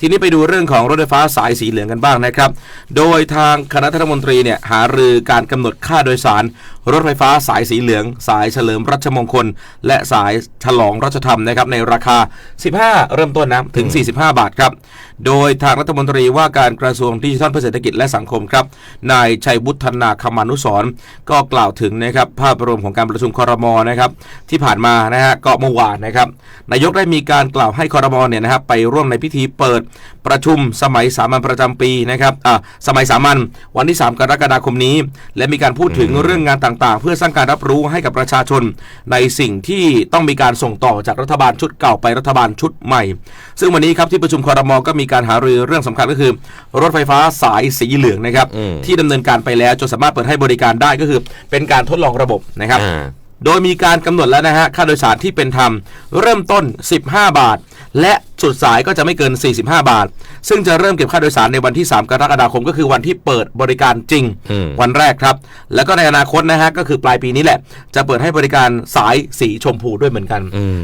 ทีนี้ไปดูเรื่องของรถไฟฟ้าสายสีเหลืองกันบ้างนะครับ โดยทางคณะรัฐมนตรีเนี่ยหารือการกำหนดค่าโดยสาร รถไฟฟ้าสายสีเหลือง สายเฉลิมรัชมงคล และสายฉลองรัชธรรมนะครับในราคา 15 เริ่มต้นนะถึง 45 บาทครับ โดยทางรัฐมนตรีว่าการกระทรวงดิจิทัลเพื่อเศรษฐกิจและสังคมครับนายชัยวุฒนาคมานุสรณ์ก็กล่าวถึงนะครับภาพรวมของการประชุมคอรมอนะครับที่ผ่านมานะฮะก็เมื่อวานนะครับนายกได้มีการกล่าวให้คอรมอเนี่ยนะครับไปร่วมในพิธีเปิดประชุมสมัยสามัญประจำปีนะครับอ่าสมัยสามัญวันที่ 3 กรกฎาคมนี้ และมีการพูดถึงเรื่องงานต่างๆ เพื่อสร้างการรับรู้ให้กับประชาชน ในสิ่งที่ต้องมีการส่งต่อจากรัฐบาลชุดเก่าไปรัฐบาลชุดใหม่ ซึ่งวันนี้ครับที่ประชุมคอรมอก็มีการหารือเรื่องสำคัญก็คือ รถไฟฟ้าสายสีเหลืองนะครับอืมที่ดำเนินการไปแล้วจนสามารถเปิดให้บริการได้ก็คือ เป็นการทดลองระบบนะครับอ่าโดยมีการกำหนดแล้วนะฮะ ค่าโดยสารที่เป็นธรรม เริ่มต้น 15 บาท และสุดสายก็จะไม่เกิน 45 บาท ซึ่งจะเริ่มเก็บค่าโดยสารในวันที่ 3 กรกฎาคมก็คือวันที่เปิดบริการจริงอืมวันแรกครับ แล้วก็ในอนาคตนะฮะก็คือปลายปีนี้แหละ จะเปิดให้บริการสายสีชมพูด้วยเหมือนกันอืม